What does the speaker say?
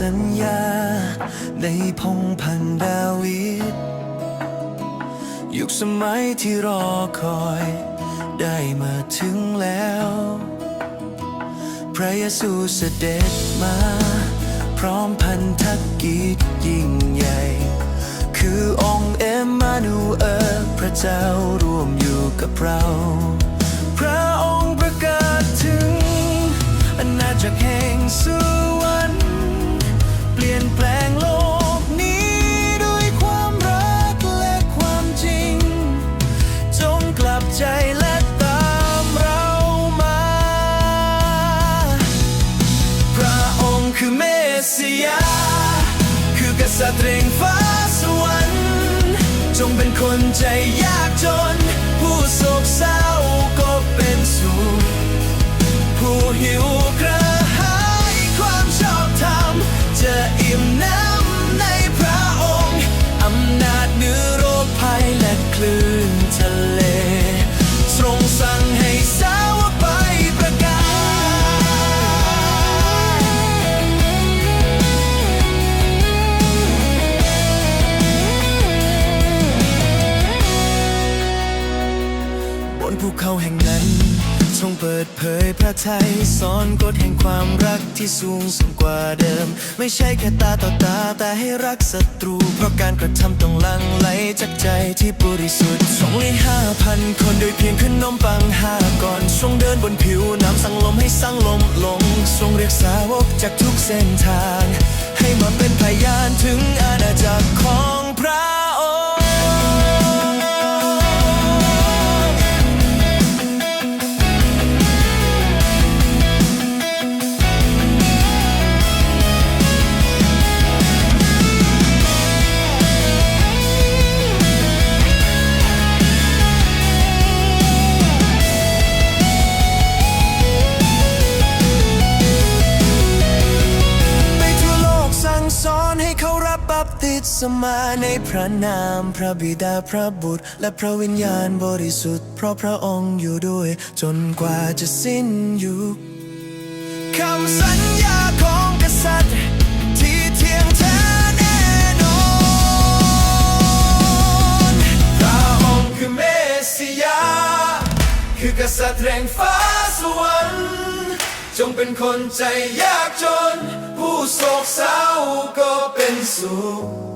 สัญญา ในพงพันดาวิดยุคสมัยที่รอคอย ได้มาถึงแล้ว พระเยซูเสด็จมา พร้อมพันธกิจยิ่งใหญ่ คือองค์เอมมานูเอลพระเจ้าร่วมอยู่กับเรา ยา คือกษัตริย์แห่งฟ้าสวรรค์ จงเป็นคนใจยากจน ทรงเปิดเผยพระทัยสอนกฎแห่งความรักที่สูงส่งกว่าเดิม ไม่ใช่แค่ตาต่อตาแต่ให้รักศัตรู เพราะการกระทำต้องลังไหลจากใจที่บริสุทธิ์ทรงเลี้ยห้าพันคนโดยเพียงขนมปังห้าก่อนทรงเดินบนผิวน้ำสั่งลมให้สั่งลมลงทรงเรียกสาวกจากทุกเส้นทาง ให้มาเป็นพยานถึง ให้เขารับบัพติศมาในพระนาม พระบิดาพระบุตร และพระวิญญาณบริสุทธิ์ เพราะพระองค์อยู่ด้วย จนกว่าจะสิ้นยุคคำสัญญาของกษัตริย์ที่เที่ยงแท้แน่นอนพระองค์คือเมสสิยา คือกษัตริย์แห่งฟ้าสวรรค์จงเป็นคนใจยากจน ผู้โศกเศร้าก็ เ